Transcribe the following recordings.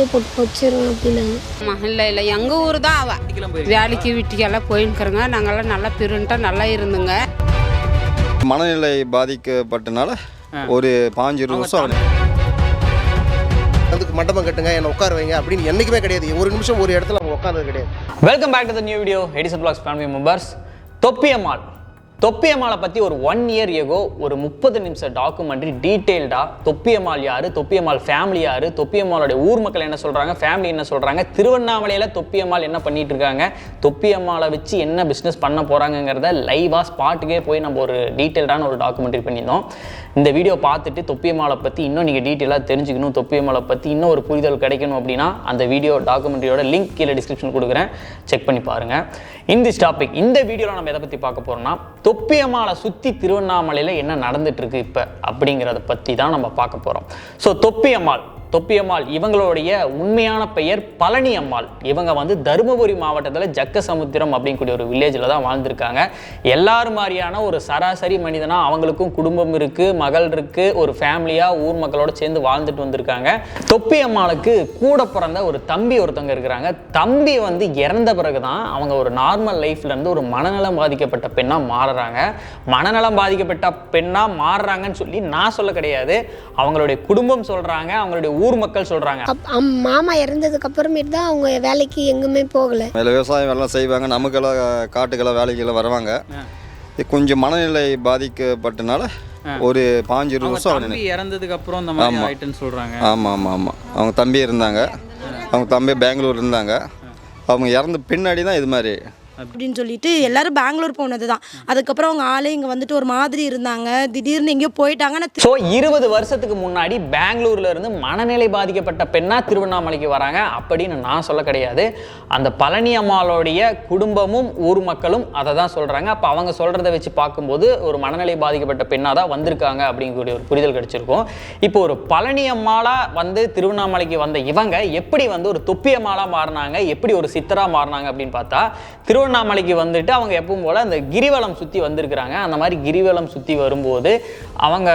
குழியிலே போட்டு வச்சிரும் அப்படின்னாங்க ஆமாம் இல்லை இல்லை. எங்கள் ஊர் தான் அவ. வேலைக்கு வீட்டுக்கெல்லாம் போயின்னுக்குறோங்க நாங்கள்லாம் நல்லா பிரிண்டா நல்லா இருந்துங்க. மனநிலை பாதிக்கப்பட்டனால ஒரு பாஞ்சு வருஷம். அதுக்கு மண்டபம் கட்டுங்க என்னை உட்கார வைங்க அப்படின்னு என்றைக்குமே கிடையாது. ஒரு நிமிஷம் ஒரு இடத்துல அவங்க உட்கார்ந்தது கிடையாது. Welcome back to the new video edition vlogs family members Thoppiammal. தொப்பியம்மாளை பற்றி ஒரு ஒன் இயர் ஏகோ ஒரு முப்பது நிமிஷம் டாக்குமெண்ட்ரி டீட்டெயில்டாக தொப்பியம்மாள் யார் தொப்பியம்மாள் ஃபேமிலி யார் தொப்பியம்மாளுடைய ஊர் மக்கள் என்ன சொல்கிறாங்க ஃபேமிலி என்ன சொல்கிறாங்க திருவண்ணாமலையில் தொப்பியம்மாள் என்ன பண்ணிட்டு இருக்காங்க தொப்பியம்மாளை வச்சு என்ன பிஸ்னஸ் பண்ண போகிறாங்கங்கிறத லைவாக ஸ்பாட்டுக்கே போய் நம்ம ஒரு டீட்டெயில்டான ஒரு டாக்குமெண்ட்ரி பண்ணியிருந்தோம். இந்த வீடியோ பார்த்துட்டு தொப்பியம்மாளை பற்றி இன்னும் நீங்கள் டீட்டெயிலாக தெரிஞ்சுக்கணும் தொப்பியம்மாளை பற்றி இன்னும் ஒரு புரிதல் கிடைக்கணும் அப்படின்னா அந்த வீடியோ டாக்குமெண்ட்ரியோட லிங்க் கீழே டிஸ்கிரிப்ஷன் கொடுக்குறேன். செக் பண்ணி பாருங்கள் இந்த டாபிக் இந்த வீடியோவில் நம்ம எதை பற்றி பார்க்க போகிறோம்னா தொப்பியம்மாளை சுற்றி திருவண்ணாமலையில் என்ன நடந்துட்டு இருக்கு இப்போ அப்படிங்கிறத பற்றி தான் நம்ம பார்க்க போகிறோம் ஸோ தொப்பியம்மாள் தொப்பியம்மாள் இவங்களுடைய உண்மையான பெயர் பழனி அம்மாள் இவங்க வந்து தருமபுரி மாவட்டத்தில் ஜக்க சமுத்திரம் அப்படிங்கக்கூடிய ஒரு வில்லேஜில் தான் வாழ்ந்திருக்காங்க. எல்லாரும் மாதிரியான ஒரு சராசரி மனிதனாக அவங்களுக்கும் குடும்பம் இருக்குது மகள் இருக்குது ஒரு ஃபேமிலியாக ஊர் மக்களோட சேர்ந்து வாழ்ந்துட்டு வந்திருக்காங்க. தொப்பி அம்மாளுக்கு கூட பிறந்த ஒரு தம்பி ஒருத்தவங்க இருக்கிறாங்க. தம்பி வந்து இறந்த பிறகு தான் அவங்க ஒரு நார்மல் லைஃப்லேருந்து ஒரு மனநலம் பாதிக்கப்பட்ட பெண்ணாக மாறுறாங்க. மனநலம் பாதிக்கப்பட்ட பெண்ணாக மாறுறாங்கன்னு சொல்லி நான் சொல்ல கிடையாது. அவங்களுடைய குடும்பம் சொல்கிறாங்க அவங்களுடைய ஊர் மக்கள் அம் மாமா இறந்ததுக்கு அப்புறமேட்டு தான் அவங்க வேலைக்கு எங்குமே போகல. மேலே விவசாயம் எல்லாம் செய்வாங்க நமக்கெல்லாம் காட்டுக்கெல்லாம் வேலைக்கெல்லாம் வருவாங்க. இது கொஞ்சம் மனநிலை பாதிக்கப்பட்டனால ஒரு பாஞ்சு வருஷம் இறந்ததுக்கு அப்புறம் இந்த மாதிரி ஆமா. ஆயிட்டுன்னு சொல்றாங்க. ஆமாம் ஆமாம் ஆமாம் அவங்க தம்பி இருந்தாங்க. அவங்க தம்பி பெங்களூர் இருந்தாங்க. அவங்க இறந்த பின்னாடி தான் இது மாதிரி அப்படின்னு சொல்லிட்டு எல்லாரும் பெங்களூர் போனது தான் அதுக்கப்புறம் அவங்க ஆளே இங்கே வந்துட்டு ஒரு மாதிரி இருந்தாங்க. திடீர்னு எங்கேயோ போயிட்டாங்க. ஆனால் ஸோ இருபது வருஷத்துக்கு முன்னாடி பெங்களூர்ல இருந்து மனநிலை பாதிக்கப்பட்ட பெண்ணா திருவண்ணாமலைக்கு வராங்க. அப்படின்னு நான் சொல்ல கிடையாது. அந்த பழனி அம்மாளுடைய குடும்பமும் ஊர் மக்களும் அதை தான் சொல்றாங்க. அப்போ அவங்க சொல்றதை வச்சு பார்க்கும்போது ஒரு மனநிலை பாதிக்கப்பட்ட பெண்ணாக தான் வந்திருக்காங்க அப்படிங்கக்கூடிய ஒரு புரிதல் கிடைச்சிருக்கும். இப்போ ஒரு பழனி அம்மாளா வந்து திருவண்ணாமலைக்கு வந்த இவங்க எப்படி வந்து ஒரு தொப்பியம்மாளா மாறினாங்க? எப்படி ஒரு சித்தரா மாறினாங்க அப்படின்னு பார்த்தா திருவண்ணாமலைக்கு வந்துட்டு அவங்க எப்பவும் போல அந்த கிரிவலம் சுற்றி வந்திருக்கிறாங்க. அந்த மாதிரி கிரிவலம் சுற்றி வரும்போது அவங்க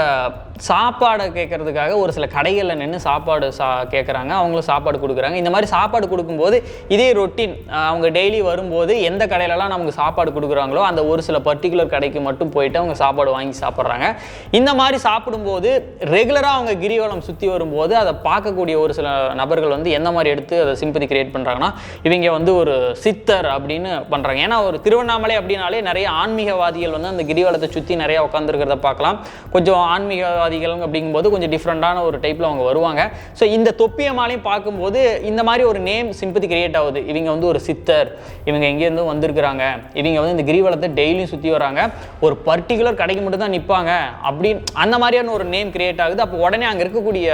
சாப்பாடை கேட்கறதுக்காக ஒரு சில கடைகளில் நின்று சாப்பாடு சா கேட்குறாங்க அவங்களும் சாப்பாடு கொடுக்குறாங்க. இந்த மாதிரி சாப்பாடு கொடுக்கும்போது இதே ரொட்டீன் அவங்க டெய்லி வரும்போது எந்த கடையிலலாம் நமக்கு சாப்பாடு கொடுக்குறாங்களோ அந்த ஒரு சில பர்டிகுலர் கடைக்கு மட்டும் போயிட்டு அவங்க சாப்பாடு வாங்கி சாப்பிட்றாங்க. இந்த மாதிரி சாப்பிடும்போது ரெகுலராக அவங்க கிரிவலம் சுற்றி வரும்போது அதை பார்க்கக்கூடிய ஒரு சில நபர்கள் வந்து எந்த மாதிரி எடுத்து அதை சிம்பதி கிரியேட் பண்ணுறாங்கன்னா இவங்க வந்து ஒரு சித்தர் அப்படின்னு பண்ணுறாங்க ஏன்னா ஒரு திருவண்ணாமலை அப்படின்னாலே நிறைய ஆன்மீகவாதிகள் வந்து அந்த கிரிவலத்தை சுற்றி நிறையா உட்காந்துருக்கிறத பார்க்கலாம். கொஞ்சம் ஆன்மீக ஆன்மீகவாதிகள் அப்படிங்கும்போது கொஞ்சம் டிஃப்ரெண்ட்டான ஒரு டைப்பில் அவங்க வருவாங்க. ஸோ இந்த தொப்பியமாலையும் பார்க்கும்போது இந்த மாதிரி ஒரு நேம் சிம்பதி கிரியேட் ஆகுது. இவங்க வந்து ஒரு சித்தர் இவங்க எங்கேருந்து வந்திருக்கிறாங்க. இவங்க வந்து இந்த கிரிவலத்தை டெய்லியும் சுற்றி வராங்க. ஒரு பர்டிகுலர் கடைக்கு மட்டும் தான் நிற்பாங்க அப்படின்னு அந்த மாதிரியான ஒரு நேம் கிரியேட் ஆகுது. அப்போ உடனே அங்கே இருக்கக்கூடிய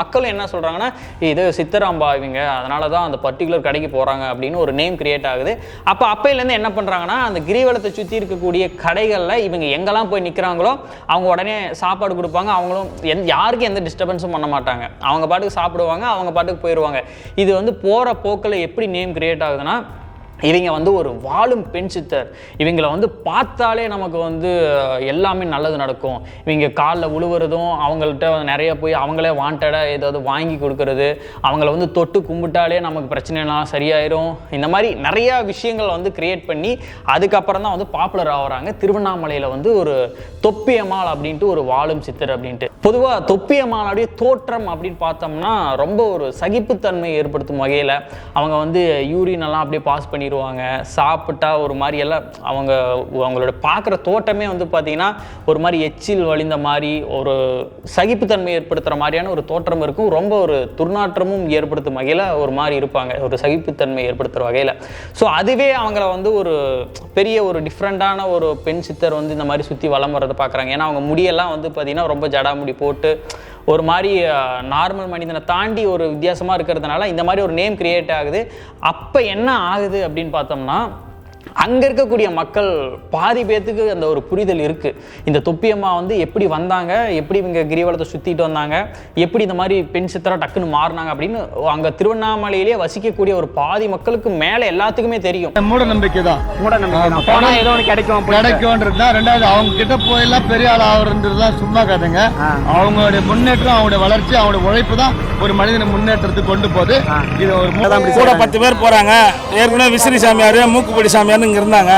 மக்களும் என்ன சொல்கிறாங்கன்னா இது சித்தராம்பா இவங்க. அதனால தான் அந்த பர்டிகுலர் கடைக்கு போகிறாங்க அப்படின்னு ஒரு நேம் கிரியேட் ஆகுது. அப்போ அப்பையிலேருந்து என்ன பண்ணுறாங்கன்னா அந்த கிரிவலத்தை சுற்றி இருக்கக்கூடிய கடைகளில் இவங்க எங்கெல்லாம் போய் நிற்கிறாங்களோ அவங்க உடனே சாப்பாடு கொடுப்பாங்க. அவங்களும் எந்த யாருக்கும் எந்த டிஸ்டர்பன்ஸும் பண்ண மாட்டாங்க. அவங்க பாட்டுக்கு சாப்பிடுவாங்க அவங்க பாட்டுக்கு போயிடுவாங்க இது வந்து போகிற போக்கில் எப்படி நேம் கிரியேட் ஆகுதுன்னா இவங்க வந்து ஒரு வாழும் பெண் சித்தர். இவங்கள வந்து பார்த்தாலே நமக்கு வந்து எல்லாமே நல்லது நடக்கும். இவங்க காலில் உழுவுறதும் அவங்கள்ட்ட நிறைய போய் அவங்களே வாண்டடாக ஏதாவது வாங்கி கொடுக்கறது அவங்கள வந்து தொட்டு கும்பிட்டாலே நமக்கு பிரச்சனைலாம் சரியாயிரும். இந்த மாதிரி நிறையா விஷயங்கள் வந்து கிரியேட் பண்ணி அதுக்கப்புறம் தான் வந்து பாப்புலர் ஆகிறாங்க. திருவண்ணாமலையில் வந்து ஒரு தொப்பியம்மாள் அப்படின்ட்டு ஒரு வாழும் சித்தர் அப்படின்ட்டு. பொதுவாக தொப்பியம்மாளுடைய தோற்றம் அப்படின்னு பார்த்தோம்னா ரொம்ப ஒரு சகிப்புத்தன்மை ஏற்படுத்தும் வகையில் அவங்க வந்து யூரின் எல்லாம் அப்படியே பாஸ் பண்ணிடுவாங்க சாப்பிட்டா ஒரு மாதிரி எல்லாம் அவங்க அவங்களோட பார்க்குற தோட்டமே வந்து பார்த்தீங்கன்னா ஒரு மாதிரி எச்சில் வழிந்த மாதிரி ஒரு சகிப்புத்தன்மை ஏற்படுத்துகிற மாதிரியான ஒரு தோற்றம் இருக்கும். ரொம்ப ஒரு துர்நாற்றமும் ஏற்படுத்தும் வகையில் ஒரு மாதிரி இருப்பாங்க. ஒரு சகிப்புத்தன்மை ஏற்படுத்துகிற வகையில். ஸோ அதுவே அவங்கள வந்து ஒரு பெரிய ஒரு டிஃப்ரெண்ட்டான ஒரு பெண் சித்தர் வந்து இந்த மாதிரி சுற்றி வளம் வரதை பார்க்குறாங்க. ஏன்னா அவங்க முடியெல்லாம் வந்து பார்த்தீங்கன்னா ரொம்ப ஜடாமுடி போட்டு ஒரு மாதிரி நார்மல் மனிதனை தாண்டி ஒரு வித்தியாசமாக இருக்கிறதுனால இந்த மாதிரி ஒரு நேம் கிரியேட் ஆகுது. அப்போ என்ன ஆகுது அப்படின்னு பார்த்தோம்னா அங்கே இருக்கக்கூடிய மக்கள் பாதி பேர்த்துக்கு அந்த ஒரு புரிதல் இருக்குது இந்த தொப்பியம்மா வந்து எப்படி வந்தாங்க? எப்படி இவங்க கிரிவலத்தை சுற்றிட்டு வந்தாங்க? எப்படி இந்த மாதிரி பெண் சித்திரா டக்குன்னு மாறினாங்க அப்படின்னு அங்கே திருவண்ணாமலையிலேயே வசிக்கக்கூடிய ஒரு பாதி மக்களுக்கு மேலே எல்லாத்துக்குமே தெரியும். மூட நம்பிக்கை தான் மூட நம்பிக்கை போனா ஏதோ ஒன்று கிடைக்கும். கிடைக்கும்ன்றது தான் ரெண்டாவது அவங்க கிட்ட போயெல்லாம் பெரிய ஆள் ஆகுறதுலாம் சும்மா கதைங்க. அவங்களுடைய முன்னேற்றம் அவங்களுடைய வளர்ச்சி அவங்களுடைய உழைப்பு தான் ஒரு மனிதனை முன்னேற்றத்துக்கு கொண்டு போகுது. இது ஒரு கூட பத்து பேர் போறாங்க. ஏற்கனவே விசிறி சாமியார் மூக்குப்பொடி இங்க இருந்தாங்க.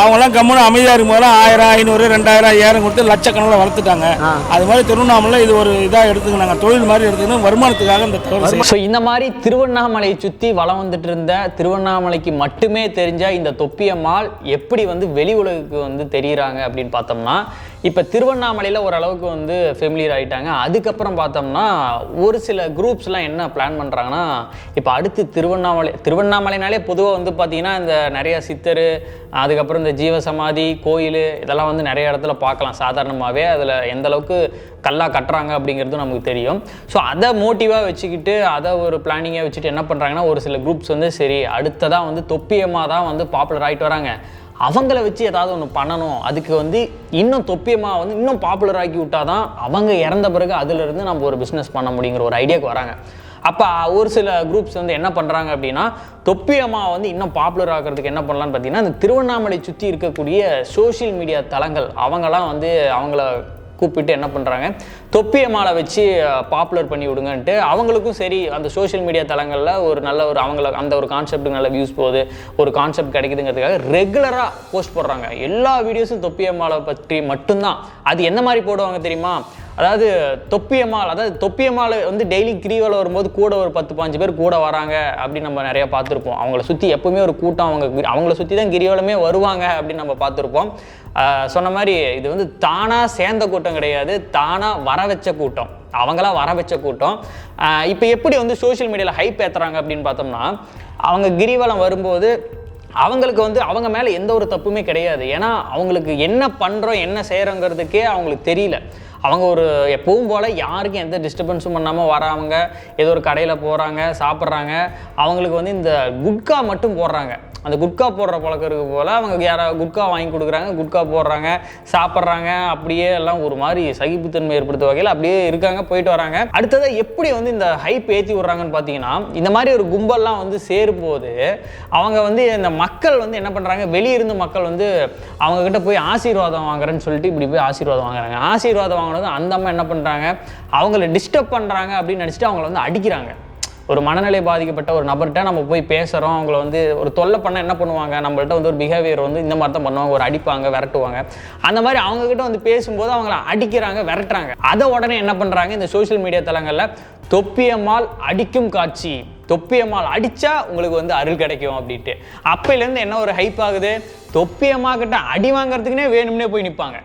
அவங்களாம் கம்முன்னு அமைதியா இருக்கும்போது ஆயிரம் ஐநூறு ரெண்டாயிரம் ஐயாயிரம் கொடுத்து லட்சக்கணக்கில் வளர்த்துட்டாங்க. அது மாதிரி திருவண்ணாமலை இது ஒரு இதாக எடுத்துக்கினாங்க. தொழில் மாதிரி எடுத்துக்கணும் வருமானத்துக்காக இந்த. ஸோ இந்த மாதிரி திருவண்ணாமலையை சுற்றி வலம் வந்துட்டு இருந்த திருவண்ணாமலைக்கு மட்டுமே தெரிஞ்ச இந்த தொப்பியம்மாள் எப்படி வந்து வெளி உலகுக்கு வந்து தெரியுறாங்க அப்படின்னு பார்த்தோம்னா இப்போ திருவண்ணாமலையில் ஓரளவுக்கு வந்து ஃபெமிலியர் ஆகிட்டாங்க அதுக்கப்புறம் பார்த்தோம்னா ஒரு சில குரூப்ஸ்லாம் என்ன பிளான் பண்ணுறாங்கன்னா இப்போ அடுத்து திருவண்ணாமலை திருவண்ணாமலைனாலே பொதுவாக வந்து பார்த்திங்கன்னா இந்த நிறையா சித்தர் அதுக்கப்புறம் இந்த ஜீவசமாதி கோயில் இதெல்லாம் வந்து நிறைய இடத்துல பார்க்கலாம். சாதாரணமாகவே அதில் எந்த அளவுக்கு கல்லா கட்டுறாங்க அப்படிங்கிறது நமக்கு தெரியும். ஸோ அதை மோட்டிவாக வச்சுக்கிட்டு அதை ஒரு பிளானிங்காக வச்சுட்டு என்ன பண்ணுறாங்கன்னா ஒரு சில குரூப்ஸ் வந்து சரி அடுத்ததாக வந்து தொப்பியமாக தான் வந்து பாப்புலர் ஆகிட்டு வராங்க. அவங்கள வச்சு ஏதாவது ஒன்று பண்ணணும். அதுக்கு வந்து இன்னும் தொப்பியமாக வந்து இன்னும் பாப்புலர் ஆக்கி விட்டாதான் அவங்க இறந்த பிறகு அதிலிருந்து நம்ம ஒரு பிஸ்னஸ் பண்ண முடியுங்கிற ஒரு ஐடியாவுக்கு வராங்க. அப்போ ஒரு சில குரூப்ஸ் வந்து என்ன பண்ணுறாங்க அப்படின்னா தொப்பியம்மா வந்து இன்னும் பாப்புலர் ஆகிறதுக்கு என்ன பண்ணலான்னு பார்த்தீங்கன்னா இந்த திருவண்ணாமலை சுற்றி இருக்கக்கூடிய சோஷியல் மீடியா தளங்கள் அவங்களாம் வந்து அவங்கள கூப்பிட்டு என்ன பண்ணுறாங்க தொப்பியம்மாளை வச்சு பாப்புலர் பண்ணி விடுங்கன்ட்டு அவங்களுக்கும் சரி அந்த சோஷியல் மீடியா தளங்களில் ஒரு நல்ல ஒரு அவங்கள அந்த ஒரு கான்செப்ட்டுக்கு நல்ல வியூஸ் போகுது ஒரு கான்செப்ட் கிடைக்குதுங்கிறதுக்காக ரெகுலராக போஸ்ட் போடுறாங்க. எல்லா வீடியோஸும் தொப்பியம்மாளை பற்றி மட்டும்தான். அது என்ன மாதிரி போடுவாங்க தெரியுமா? அதாவது தொப்பியம்மாள் அதாவது தொப்பியம்மாள் வந்து டெய்லி கிரிவலம் வரும்போது கூட ஒரு பத்து பாஞ்சு பேர் கூட வராங்க அப்படின்னு நம்ம நிறைய பார்த்துருப்போம். அவங்கள சுற்றி எப்பவுமே ஒரு கூட்டம் அவங்க அவங்கள சுற்றி தான் கிரிவலமே வருவாங்க அப்படின்னு நம்ம பார்த்துருப்போம். சொன்ன மாதிரி இது வந்து தானாக சேர்ந்த கூட்டம் கிடையாது தானாக வர வச்ச கூட்டம். அவங்களாம் வர வச்ச கூட்டம். இப்போ எப்படி வந்து சோஷியல் மீடியாவில் ஹைப் ஏற்றுறாங்க அப்படின்னு பார்த்தோம்னா அவங்க கிரிவலம் வரும்போது அவங்களுக்கு வந்து அவங்க மேலே எந்த ஒரு தப்புமே கிடையாது. ஏன்னா அவங்களுக்கு என்ன பண்ணுறோம் என்ன செய்கிறோங்கிறதுக்கே அவங்களுக்கு தெரியல. அவங்க ஒரு எப்பவும் போல் யாருக்கும் எந்த டிஸ்டர்பன்ஸும் பண்ணாமல் வராங்க ஏதோ ஒரு கடையில் போகிறாங்க சாப்பிட்றாங்க. அவங்களுக்கு வந்து இந்த குட்கா மட்டும் போடுறாங்க. அந்த குட்கா போடுற பழக்கம் இருக்கு போல் அவங்க யாரா குட்கா வாங்கி கொடுக்குறாங்க குட்கா போடுறாங்க சாப்பிட்றாங்க அப்படியே எல்லாம் ஒரு மாதிரி சகிப்புத்தன்மை ஏற்படுத்த வகையில் அப்படியே இருக்காங்க போயிட்டு வராங்க. அடுத்தது எப்படி வந்து இந்த ஹைப் ஏற்றி விட்றாங்கன்னு பார்த்தீங்கன்னா இந்த மாதிரி ஒரு கும்பல்லாம் வந்து சேரும்போது அவங்க வந்து இந்த மக்கள் வந்து என்ன பண்ணுறாங்க வெளியிருந்து மக்கள் வந்து அவங்க கிட்ட போய் ஆசீர்வாதம் வாங்குறேன்னு சொல்லிட்டு இப்படி போய் ஆசீர்வாதம் வாங்குறாங்க. ஆசீர்வாதம் வாங்கினது அந்த அம்மா என்ன பண்ணுறாங்க அவங்கள டிஸ்டர்ப் பண்ணுறாங்க அப்படின்னு நினச்சிட்டு அவங்கள வந்து அடிக்கிறாங்க. ஒரு மனநிலை பாதிக்கப்பட்ட ஒரு நபர்கிட்ட நம்ம போய் பேசுகிறோம் அவங்கள வந்து ஒரு தொல்லை பண்ண என்ன பண்ணுவாங்க? நம்மள்ட்ட வந்து ஒரு பிஹேவியர் வந்து இந்த மாதிரி தான் பண்ணுவாங்க. ஒரு அடிப்பாங்க விரட்டுவாங்க. அந்த மாதிரி அவங்கக்கிட்ட வந்து பேசும்போது அவங்கள அடிக்கிறாங்க விரட்டுறாங்க. அதை உடனே என்ன பண்ணுறாங்க இந்த சோஷியல் மீடியா தளங்களில் தொப்பியம்மாள் அடிக்கும் காட்சி. தொப்பியம்மாள் அடித்தா உங்களுக்கு வந்து அருள் கிடைக்கும் அப்படின்ட்டு. அப்பையிலேருந்து என்ன ஒரு ஹைப் ஆகுது? தொப்பியம்மா கிட்ட அடி வாங்குறதுக்குனே வேணும்னே போய் நிற்பாங்க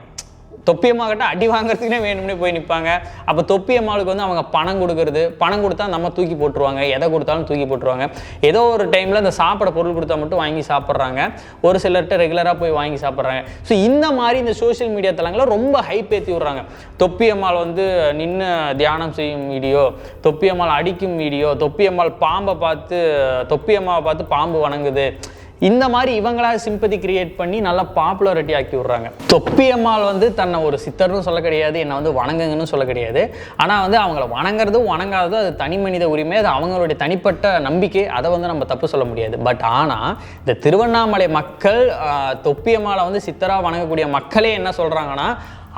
தொப்பியம்மா கிட்ட அடி வாங்குறதுக்குனே வேணும்னே போய் நிற்பாங்க அப்போ தொப்பியம்மாளுக்கு வந்து அவங்க பணம் கொடுக்கறது பணம் கொடுத்தா நம்ம தூக்கி போட்டுருவாங்க. எதை கொடுத்தாலும் தூக்கி போட்டுருவாங்க. ஏதோ ஒரு டைமில் அந்த சாப்பிட பொருள் கொடுத்தா மட்டும் வாங்கி சாப்பிட்றாங்க. ஒரு சிலர்கிட்ட ரெகுலராக போய் வாங்கி சாப்பிட்றாங்க. ஸோ இந்த மாதிரி இந்த சோஷியல் மீடியா தளங்களில் ரொம்ப ஹைப் ஏற்றி விட்றாங்க. தொப்பியம்மாள் வந்து நின்று தியானம் செய்யும் வீடியோ தொப்பியம்மாள் அடிக்கும் வீடியோ தொப்பியம்மாள் பாம்பை பார்த்து தொப்பியம்மாவை பார்த்து பாம்பு வணங்குது. இந்த மாதிரி இவங்களா சிம்பதி கிரியேட் பண்ணி நல்லா பாப்புலாரிட்டி ஆக்கி விட்றாங்க. தொப்பியம்மாள் வந்து தன்னை ஒரு சித்தர்னு சொல்ல கிடையாது என்னை வந்து வணங்குங்கன்னு சொல்ல கிடையாது. ஆனால் வந்து அவங்கள வணங்குறதும் வணங்காததும் அது தனி மனித உரிமை அது அவங்களுடைய தனிப்பட்ட நம்பிக்கை அதை வந்து நம்ம தப்பு சொல்ல முடியாது. பட் ஆனால் இந்த திருவண்ணாமலை மக்கள் தொப்பியம்மாவை தொப்பியம்மாளை வந்து சித்தராக வணங்கக்கூடிய மக்களே என்ன சொல்கிறாங்கன்னா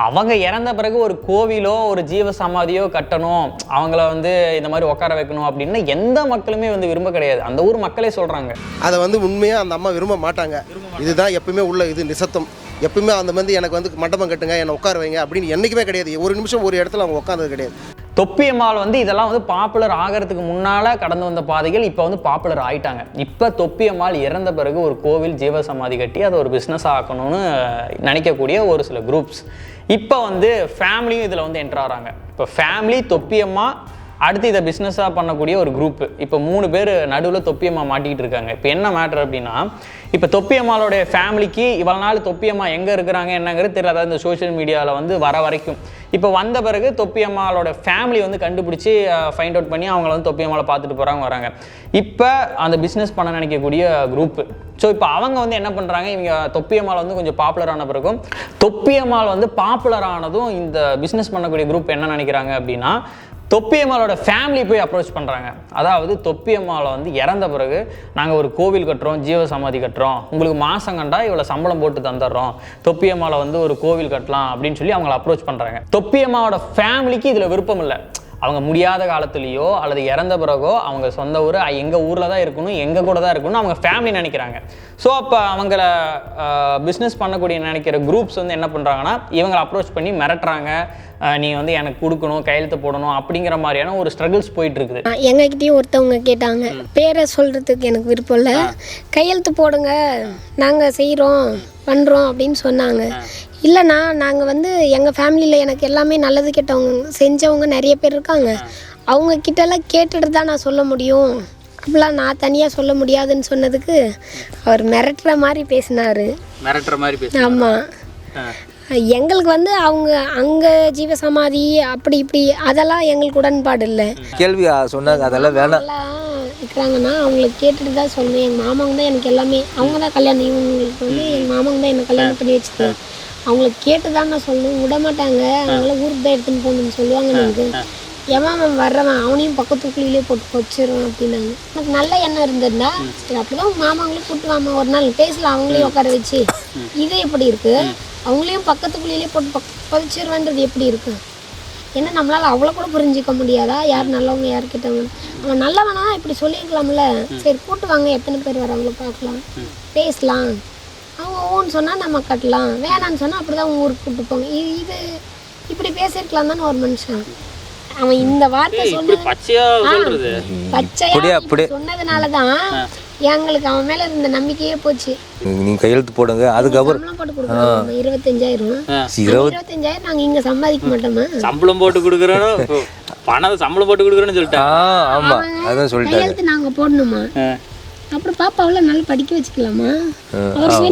அவங்க இறந்த பிறகு ஒரு கோவிலோ ஒரு ஜீவ சமாதியோ கட்டணும் அவங்கள வந்து இந்த மாதிரி உட்கார வைக்கணும் அப்படின்னு எந்த மக்களுமே வந்து விரும்ப கிடையாது. அந்த ஊர் மக்களே சொல்கிறாங்க அதை வந்து உண்மையாக அந்த அம்மா விரும்ப மாட்டாங்க. இதுதான் எப்பவுமே உள்ள இது நிசத்தம். எப்பவுமே அந்த மாதிரி எனக்கு வந்து மண்டபம் கட்டுங்க என்னை உட்கார வைங்க அப்படின்னு என்றைக்குமே கிடையாது. ஒரு நிமிஷம் ஒரு இடத்துல அவங்க உட்காந்தது கிடையாது. தொப்பியம்மாள் வந்து இதெல்லாம் வந்து பாப்புலர் ஆகிறதுக்கு முன்னால் கடந்து வந்த பாதைகள் இப்போ வந்து பாப்புலர் ஆயிட்டாங்க. இப்போ தொப்பியம்மாள் இறந்த பிறகு ஒரு கோவில் ஜீவசமாதி கட்டி அதை ஒரு பிஸ்னஸ் ஆக்கணும்னு நினைக்கக்கூடிய ஒரு சில குரூப்ஸ் இப்போ வந்து ஃபேமிலியும் இதில் வந்து என்ட்ரு ஆகிறாங்க இப்போ ஃபேமிலி தொப்பியம்மா அடுத்து இதை பிஸ்னஸாக பண்ணக்கூடிய ஒரு குரூப் இப்போ மூணு பேர் நடுவில் தொப்பியம்மா மாட்டிக்கிட்டு இருக்காங்க. இப்போ என்ன மேட்ரு அப்படின்னா இப்போ தொப்பியம்மாளுடைய ஃபேமிலிக்கு இவ்வளோ நாள் தொப்பியம்மா எங்கே இருக்கிறாங்க என்னங்கிறது தெரியல. அதாவது இந்த சோஷியல் மீடியாவில் வந்து வர வரைக்கும். இப்போ வந்த பிறகு தொப்பியம்மாளோட ஃபேமிலி வந்து கண்டுபிடிச்சி ஃபைண்ட் அவுட் பண்ணி அவங்கள வந்து தொப்பியம்மாவில் பார்த்துட்டு போகிறாங்க வராங்க. இப்போ அந்த பிஸ்னஸ் பண்ண நினைக்கக்கூடிய குரூப்பு ஸோ இப்போ அவங்க வந்து என்ன பண்ணுறாங்க இவங்க தொப்பியம்மால் வந்து கொஞ்சம் பாப்புலர் ஆன பிறகும் தொப்பியம்மால் வந்து பாப்புலர் ஆனதும் இந்த பிஸ்னஸ் பண்ணக்கூடிய குரூப் என்ன நினைக்கிறாங்க அப்படின்னா தொப்பியம்மாளோட ஃபேமிலி போய் அப்ரோச் பண்ணுறாங்க அதாவது தொப்பியம்மாவில் வந்து இறந்த பிறகு நாங்கள் ஒரு கோவில் கட்டுறோம் ஜீவ சமாதி கட்டுறோம். உங்களுக்கு மாதம் கண்டா இவ்வளோ சம்பளம் போட்டு தந்துடுறோம். தொப்பியம்மாளை வந்து ஒரு கோவில் கட்டலாம் அப்படின்னு சொல்லி அவங்கள அப்ரோச் பண்ணுறாங்க தொப்பியம்மாவோட ஃபேமிலிக்கு இதில் விருப்பம் இல்லை. அவங்க முடியாத காலத்துலேயோ அல்லது இறந்த பிறகோ அவங்க சொந்த ஊர் எங்கள் ஊரில் தான் இருக்கணும் எங்கள் கூட தான் இருக்கணும் அவங்க ஃபேமிலி நினைக்கிறாங்க. ஸோ அப்போ அவங்கள பிஸ்னஸ் பண்ணக்கூடிய நினைக்கிற குரூப்ஸ் வந்து என்ன பண்ணுறாங்கன்னா இவங்களை அப்ரோச் பண்ணி மிரட்டுறாங்க. நீ வந்து எனக்கு கொடுக்கணும் கையெழுத்து போடணும் அப்படிங்கிற மாதிரியான ஒரு ஸ்ட்ரகிள்ஸ் போயிட்டு இருக்குது எங்ககிட்டயும் ஒருத்தவங்க கேட்டாங்க. பேரை சொல்கிறதுக்கு எனக்கு விருப்பம் இல்லை. கையெழுத்து போடுங்க. நாங்கள் செய்கிறோம் பண்ணுறோம் அப்படின்னு சொன்னாங்க. இல்லைண்ணா நாங்கள் வந்து எங்கள் ஃபேமிலியில் எனக்கு எல்லாமே நல்லது கெட்டவங்க செஞ்சவங்க நிறைய பேர் இருக்காங்க. அவங்க கிட்டலாம் கேட்டுட்டு தான் நான் சொல்ல முடியும். அப்படிலாம் நான் தனியாக சொல்ல முடியாதுன்னு சொன்னதுக்கு அவர் மிரட்டுற மாதிரி பேசினார். மிரட்டுற மாதிரி ஆமாம் எங்களுக்கு வந்து அவங்க அங்கே ஜீவசமாதி அப்படி இப்படி அதெல்லாம் எங்களுக்கு உடன்பாடு இல்லை. கேள்வி சொன்னாங்க அதெல்லாம் வேணாம். இருக்கிறாங்கன்னா அவங்களுக்கு கேட்டுட்டு தான் சொல்லணும். எங்கள் மாமாங்க தான் எனக்கு எல்லாமே அவங்க தான் கல்யாணம் இவங்களுக்கு வந்து எங்கள் மாமாங்க தான் எனக்கு கல்யாணம் பண்ணி வச்சுது அவங்களுக்கு கேட்டு தான் நான் சொல்லணும். விட மாட்டாங்க அவங்கள ஊருக்கு தான் எடுத்துன்னு போகணும்னு சொல்லுவாங்க எனக்கு எவன் அவன் வர்றவன் அவனையும் பக்கத்து குழியிலே போட்டு வச்சிருவான் அப்படின்னாங்க. எனக்கு நல்ல எண்ணம் இருந்திருந்தா சரி அப்படிதான் மாமாங்களையும் கூட்டு வாமா ஒரு நாள் பேசலாம் அவங்களையும் உட்கார வச்சு. இது எப்படி இருக்கு? அவங்களையும் பக்கத்து குழியிலே போட்டு பதிச்சிருவேன்றது எப்படி இருக்கு? ஏன்னா நம்மளால அவ்வளோ கூட புரிஞ்சிக்க முடியாதா? யார் நல்லவங்க யார் கெட்டவங்க? அவன் நல்லவனா இப்படி சொல்லியிருக்கலாம்ல. சரி கூட்டு வாங்க. எத்தனை பேர் வராங்களோ பார்க்கலாம். பேசலாம். அவங்க ஊன்னு சொன்னால் நம்ம கட்டலாம். வேணான்னு சொன்னால் அப்படி தான் ஊருக்கு கூட்டு போங்க. இது இது இப்படி பேசியிருக்கலாம் தானே ஒரு மனுஷன். அவன் இந்த வார்த்தை சொன்ன பச்சையா சொல்றது. பச்சையா இப்படி. சொன்னதுனால தான் எங்களுக்கு அவன் மேல இருந்த நம்பிக்கையே போச்சு. நீங்க கையெழுத்து போடுங்க. அதுக்கப்புறம் போட்டு கொடுக்குறாங்க இருபத்தஞ்சாயிரம். இருபது இருபத்தஞ்சாயிரம் நாங்க இங்க சம்பாதிக்க மாட்டோமா? சம்பளம் போட்டு கொடுக்குறோன்னு பணம் சம்பளம் போட்டு கொடுக்குறேன்னு சொல்லிட்டேன் ஆ ஆமா. அதான் கையெழுத்து நாங்க போடணுமா? அப்புறம் பாப்பாவுல நல்லா படிக்க வச்சுக்கலாமா?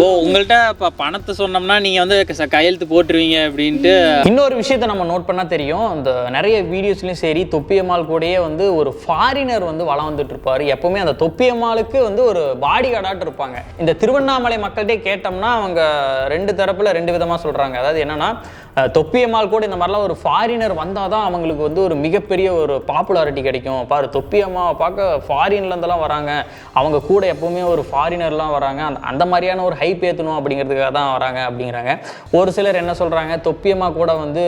ஓ உங்கள்கிட்ட இப்போ பணத்தை சொன்னோம்னா நீங்கள் வந்து கையெழுத்து போட்டுருவீங்க அப்படின்ட்டு இன்னொரு விஷயத்த நம்ம நோட் பண்ணால் தெரியும். இந்த நிறைய வீடியோஸ்லையும் சரி தொப்பியம்மாள் கூடயே வந்து ஒரு ஃபாரினர் வந்து வளம் வந்துட்டு இருப்பாரு எப்பவுமே அந்த தொப்பியம்மாளுக்கு வந்து ஒரு பாடி கார்டாட்டு இருப்பாங்க. இந்த திருவண்ணாமலை மக்கள்கிட்டே கேட்டோம்னா அவங்க ரெண்டு தரப்புல ரெண்டு விதமாக சொல்கிறாங்க அதாவது என்னன்னா தொப்பியம்மாள் கூட இந்த மாதிரிலாம் ஒரு ஃபாரினர் வந்தால் தான் அவங்களுக்கு வந்து ஒரு மிகப்பெரிய ஒரு பாப்புலாரிட்டி கிடைக்கும். பாரு தொப்பியம்மாவை பார்க்க ஃபாரின்லேருந்துலாம் வராங்க. அவங்க கூட எப்போவுமே ஒரு ஃபாரினர்லாம் வராங்க. அந்த அந்த மாதிரியான ஒரு ஹைப் ஏற்றணும் அப்படிங்கிறதுக்காக தான் வராங்க அப்படிங்கிறாங்க. ஒரு சிலர் என்ன சொல்கிறாங்க தொப்பியம்மா கூட வந்து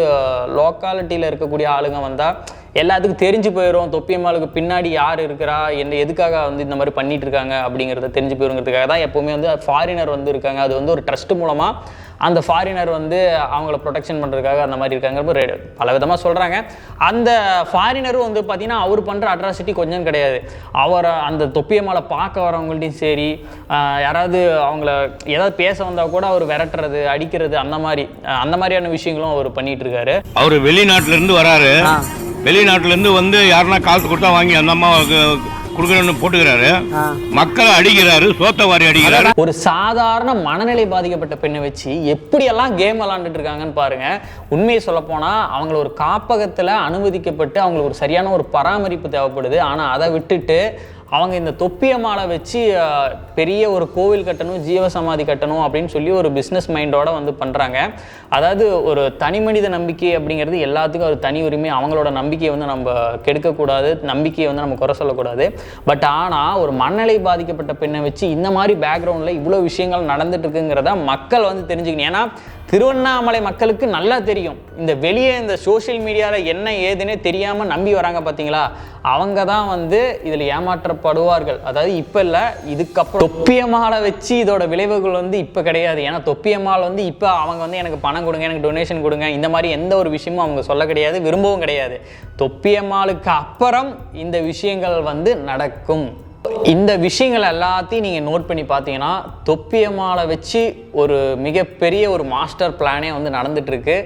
லோக்காலிட்டியில் இருக்கக்கூடிய ஆளுங்க வந்தால் எல்லாத்துக்கும் தெரிஞ்சு போயிடும் தொப்பியம்மாளுக்கு பின்னாடி யார் இருக்கிறா? என்ன எதுக்காக வந்து இந்த மாதிரி பண்ணிட்டு இருக்காங்க அப்படிங்கிறத தெரிஞ்சு போயிருங்கிறதுக்காக தான் எப்போவுமே வந்து ஃபாரினர் வந்து இருக்காங்க. அது வந்து ஒரு ட்ரஸ்ட் மூலமாக அந்த ஃபாரினர் வந்து அவங்கள ப்ரொடெக்ஷன் பண்ணுறதுக்காக அந்த மாதிரி இருக்காங்க ரெ- பல விதமாக சொல்கிறாங்க அந்த ஃபாரினரும் வந்து பார்த்தீங்கன்னா அவர் பண்ணுற அட்ராசிட்டி கொஞ்சம் கிடையாது. அவரை அந்த தொப்பியம்மாவை பார்க்க வரவங்கள்ட்டையும் சரி யாராவது அவங்கள ஏதாவது பேச வந்தால் கூட அவர் விரட்டுறது அடிக்கிறது அந்த மாதிரி அந்த மாதிரியான விஷயங்களும் அவர் பண்ணிட்டு இருக்காரு. அவர் வெளிநாட்டுல இருந்து வராரு. வெளிநாட்டுல இருந்து வந்து யாருன்னா காசு கொடுத்தா வாங்கி அந்த அம்மா கொடுக்குறேன்னு போட்டுக்கிறாரு. மக்களை அடிக்கிறாரு சோத்த வாரி அடிக்கிறாரு. ஒரு சாதாரண மனநிலை பாதிக்கப்பட்ட பெண்ணை வச்சு எப்படியெல்லாம் கேம் விளாண்டுட்டு இருக்காங்கன்னு பாருங்க. உண்மையை சொல்லப்போனால் அவங்கள ஒரு காப்பகத்தில் அனுமதிக்கப்பட்டு அவங்களுக்கு ஒரு சரியான ஒரு பராமரிப்பு தேவைப்படுது. ஆனால் அதை விட்டுட்டு அவங்க இந்த தொப்பியமாலை வச்சு பெரிய ஒரு கோவில் கட்டணும் ஜீவசமாதி கட்டணும் அப்படின்னு சொல்லி ஒரு பிஸ்னஸ் மைண்டோட வந்து பண்ணுறாங்க அதாவது ஒரு தனி மனித நம்பிக்கை அப்படிங்கிறது எல்லாத்துக்கும் ஒரு தனி உரிமை. அவங்களோட நம்பிக்கையை வந்து நம்ம கெடுக்கக்கூடாது நம்பிக்கையை வந்து நம்ம குறை சொல்லக்கூடாது. பட் ஆனால் ஒரு மனநிலை பாதிக்கப்பட்ட பெண்ணை வச்சு இந்த மாதிரி பேக்ரவுண்டில் இவ்வளோ விஷயங்கள் நடந்துட்டு இருக்குங்கிறத மக்கள் வந்து தெரிஞ்சுக்கணும். ஏன்னா திருவண்ணாமலை மக்களுக்கு நல்லா தெரியும். இந்த வெளியே இந்த சோஷியல் மீடியாவில் என்ன ஏதுன்னே தெரியாமல் நம்பி வராங்க பார்த்தீங்களா அவங்க தான் வந்து இதில் ஏமாற்றப்படுவார்கள். அதாவது இப்போ இல்லை இதுக்கப்புறம் தொப்பியமாலை வச்சு இதோட விளைவுகள் வந்து இப்போ கிடையாது. ஏன்னா தொப்பியம்மாள் வந்து இப்போ அவங்க வந்து எனக்கு பணம் கொடுங்க எனக்கு டொனேஷன் கொடுங்க இந்த மாதிரி எந்த ஒரு விஷயமும் அவங்க சொல்ல கிடையாது விரும்பவும் கிடையாது. தொப்பியம்மாளுக்கு அப்புறம் இந்த விஷயங்கள் வந்து நடக்கும். இந்த விஷயங்கள் எல்லாத்தையும் நீங்கள் நோட் பண்ணி பார்த்தீங்கன்னா தொப்பியமாலை வச்சு ஒரு மிகப்பெரிய ஒரு மாஸ்டர் பிளானே வந்து நடந்துட்டு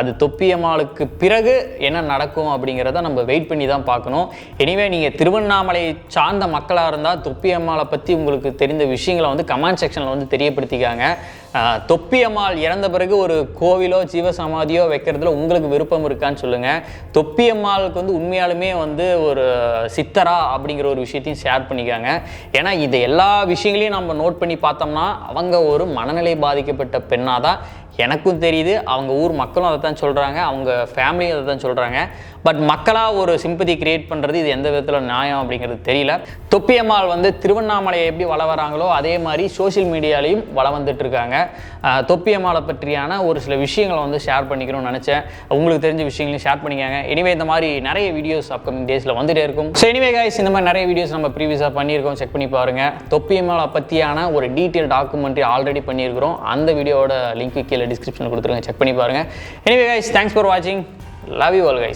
அது தொப்பியம்மாளுக்கு பிறகு என்ன நடக்கும் அப்படிங்கிறத நம்ம வெயிட் பண்ணி தான் பார்க்கணும். எனிவே நீங்கள் திருவண்ணாமலை சார்ந்த மக்களாக இருந்தால் தொப்பியம்மாளை பற்றி உங்களுக்கு தெரிந்த விஷயங்களை வந்து கமெண்ட் செக்ஷனில் வந்து தெரியப்படுத்திக்காங்க. தொப்பியம்மாள் இறந்த பிறகு ஒரு கோவிலோ ஜீவசமாதியோ வைக்கிறதுல உங்களுக்கு விருப்பம் இருக்கான்னு சொல்லுங்கள் தொப்பியம்மாளுக்கு வந்து உண்மையாலுமே வந்து ஒரு சித்தரா அப்படிங்கிற ஒரு விஷயத்தையும் ஷேர் பண்ணிக்காங்க. ஏன்னா இது எல்லா விஷயங்களையும் நம்ம நோட் பண்ணி பார்த்தோம்னா அவங்க ஒரு மனநிலை பாதிக்கப்பட்ட பெண்ணாக தான் எனக்கும் தெரியுது அவங்க ஊர் மக்களும் அதை தான் சொல்கிறாங்க அவங்க ஃபேமிலியும் அதை தான் சொல்கிறாங்க பட் மக்களாக ஒரு சிம்பதி கிரியேட் பண்ணுறது இது எந்த விதத்தில் நியாயம் அப்படிங்கிறது தெரியல. தொப்பியம்மாள் வந்து திருவண்ணாமலையை எப்படி வள வராங்களோ அதே மாதிரி சோஷியல் மீடியாலையும் வள வந்துட்டு இருக்காங்க தொப்பியம்மாளை பற்றியான ஒரு சில விஷயங்களை வந்து ஷேர் பண்ணிக்கணும்னு நினச்சேன். உங்களுக்கு தெரிஞ்ச விஷயங்களையும் ஷேர் பண்ணிக்காங்க. எனிவே இந்த மாதிரி நிறைய வீடியோஸ் அப்கமிங் டேஸில் வந்துட்டே இருக்கும். ஸோ எனிவே காய்ஸ் இந்த மாதிரி நிறைய வீடியோஸ் நம்ம ப்ரீவியஸாக பண்ணியிருக்கோம். செக் பண்ணி பாருங்கள் தொப்பியம்மாளை பற்றியான ஒரு டீட்டெயில் டாக்குமெண்ட்ரி ஆல்ரெடி பண்ணியிருக்கிறோம். அந்த வீடியோட லிங்க் கீழே டிஸ்கிரிப்ஷனில் கொடுத்துருங்க. செக் பண்ணி பாருங்கள் எனிவே காய்ஸ் தேங்க்ஸ் ஃபார் வாட்சிங் லவ் யூ ஆல் கைஸ்